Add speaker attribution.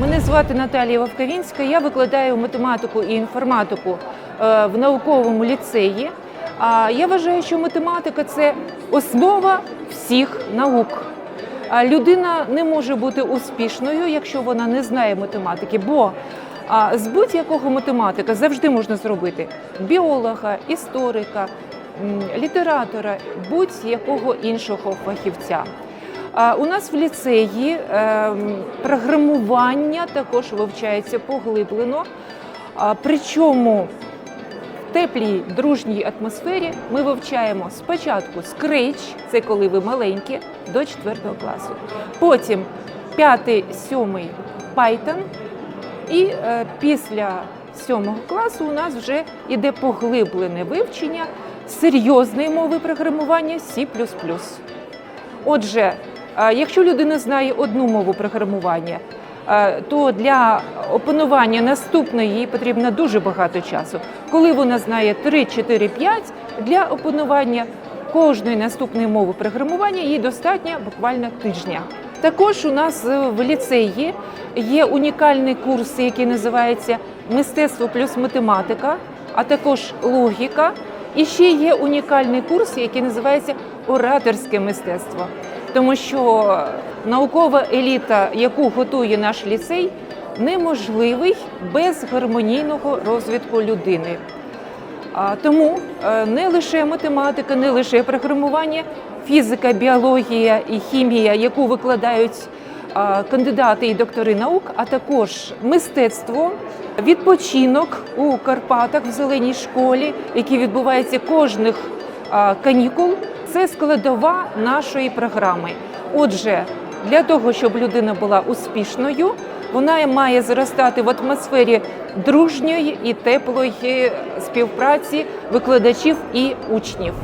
Speaker 1: Мене звати Наталія Вовковінська. Я викладаю математику і інформатику е, в науковому ліцеї. А я вважаю, що математика це основа всіх наук. Людина не може бути успішною, якщо вона не знає математики, бо з будь-якого математика завжди можна зробити біолога, історика, літератора, будь-якого іншого фахівця. У нас в ліцеї ем, програмування також вивчається поглиблено. Причому в теплій дружній атмосфері ми вивчаємо спочатку Scratch, це коли ви маленькі, до 4 класу. Потім 5-7 Python. І е, після 7 класу у нас вже йде поглиблене вивчення серйозної мови програмування C++. Отже, якщо людина знає одну мову програмування, то для опанування наступної їй потрібно дуже багато часу. Коли вона знає 3, 4, 5, для опанування кожної наступної мови програмування їй достатньо буквально тижня. Також у нас е, в ліцеї є унікальний курс, який називається Мистецтво плюс математика, а також логіка. І ще є унікальний курс, який називається Ораторське мистецтво, тому що наукова еліта, яку готує наш ліцей, неможливий без гармонійного розвитку людини. Тому е, не лише математика, не лише програмування, фізика, біологія і хімія, яку викладають кандидати і доктори наук, а також мистецтво, відпочинок у Карпатах в зеленій школі, який відбувається кожних канікул. Це складова нашої програми. Отже, для того, щоб людина була успішною, вона має зростати в атмосфері дружньої і теплої співпраці викладачів і учнів.